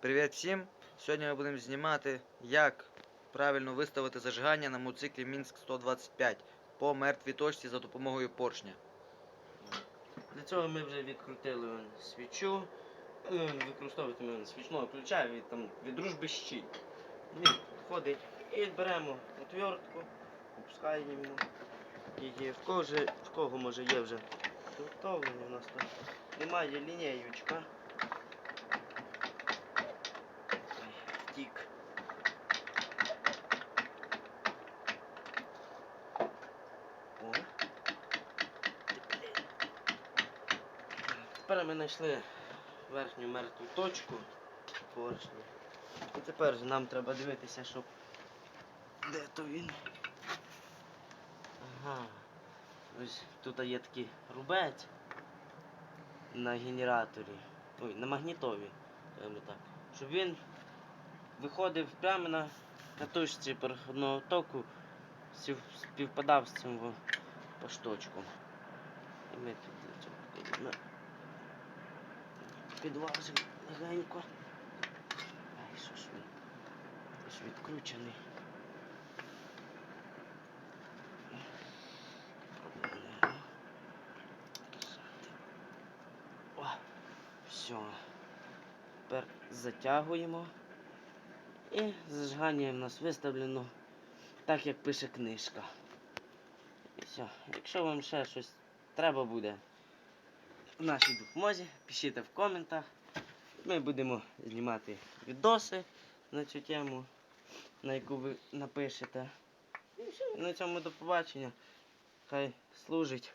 Привіт всім! Сьогодні ми будемо знімати, як правильно виставити зажигання на мотоциклі Мінськ 125 по мертвій точці за допомогою поршня. Для цього ми вже відкрутили свічу. Використовуватиме вон свічного ключа від, там, від дружби щіль. Він входить і беремо отвертку, опускаємо її. В кого, в кого може є вже підготовлені, у нас там немає лінієчка. Ой, Втік. О. Тепер ми знайшли верхню мертву точку поршні. І тепер нам треба дивитися, щоб. Де то він? Ага. Ось тут є такий рубець на генераторі. Ой, на магнітові. так. Щоб він виходив прямо на катушці переходного току, співпадав з цим пошточком. І ми тут для цього. Підважимо легенько. Ай, що ж він? Ж відкручений. О, все. Тепер затягуємо. І зажигання в нас виставлено так, як пише книжка. І все. Якщо вам ще щось треба буде нашій допомозі, пишіть в коментах. Ми будемо знімати відоси на цю тему, на яку ви напишете. І все, на цьому до побачення. Хай служить